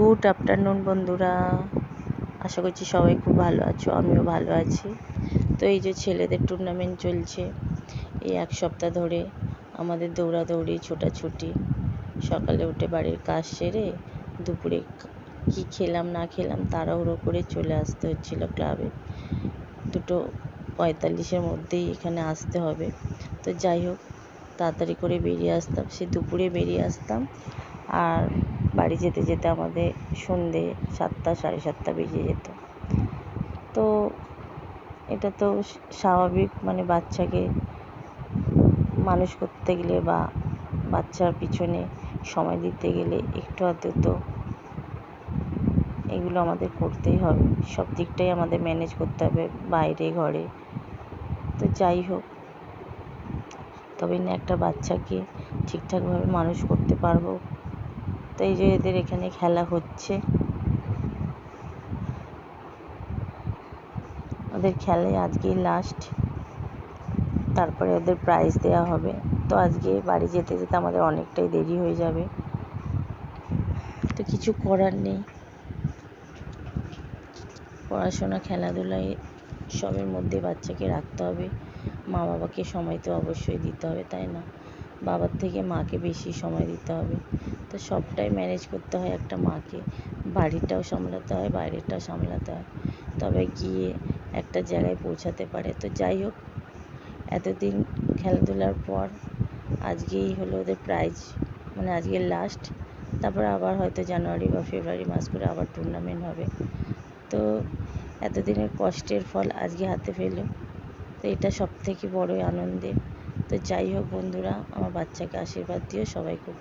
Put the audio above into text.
Good afternoon বন্ধুরা। আশা করছি সবাই খুব ভালো আছো, আমিও ভালো আছি। তো এই যে ছেলেদের টুর্নামেন্ট চলছে, এই এক সপ্তাহ ধরে আমাদের দৌড়াদৌড়ি, ছোটাছুটি। সকালে উঠে বাড়ির কাজ সেরে দুপুরে কি খেলাম, না খেলাম তাড়াহুড়ো করে চলে আসতে হচ্ছিল ক্লাবে দুটো পঁয়তাল্লিশের মধ্যেই এখানে আসতে হবে। তো যাই হোক, তাড়াতাড়ি করে বেরিয়ে আসতাম। সে দুপুরে বেরিয়ে আসতাম। আর বাড়ি যেতে যেতে আমাদের সন্ধে সাতটা, সাড়ে সাতটা বেজে যেত। তো এটা তো স্বাভাবিক মানে বাচ্চাকে মানুষ করতে গেলে বা বাচ্চার পিছনে সময় দিতে গেলে একটু আধটু তো এগুলো আমাদের করতেই হবে। সব দিকটাই আমাদের ম্যানেজ করতে হবে বাইরে, ঘরে। তো যাই হোক, তবে না একটা বাচ্চাকে ঠিকঠাকভাবে মানুষ করতে পারব। তো এই যে এদের এখানে খেলা হচ্ছে। ওদের খেলায় আজকেই লাস্ট তারপরে ওদের প্রাইজ দেওয়া হবে। তো আজকে বাড়ি যেতে যেতে আমাদের অনেকটাই দেরি হয়ে যাবে। তো কিছু করার নেই। পড়াশোনা, খেলাধুলায় সবের মধ্যে বাচ্চাকে রাখতে হবে। মা বাবাকে সময় তো অবশ্যই দিতে হবে, তাই না? বাবার থেকে মাকে বেশি সময় দিতে হবে। তো সবটাই ম্যানেজ করতে হয় একটা মাকে। বাড়িটাও সামলাতে হয় বাইরেটাও সামলাতে হয়। তবে গিয়ে একটা জায়গায় পৌঁছাতে পারে। তো যাই হোক, এতদিন খেলাধুলার পর আজকেই হলো ওদের প্রাইজ মানে আজকে লাস্ট তারপর আবার হয়তো জানুয়ারি বা ফেব্রুয়ারি মাস করে আবার টুর্নামেন্ট হবে। তো এতদিনের কষ্টের ফল আজকে হাতে পেল। তো এটা সব থেকে বড়োই আনন্দের। তো যাই হোক বন্ধুরা আমার বাচ্চাকে আশীর্বাদ দিও সবাই খুব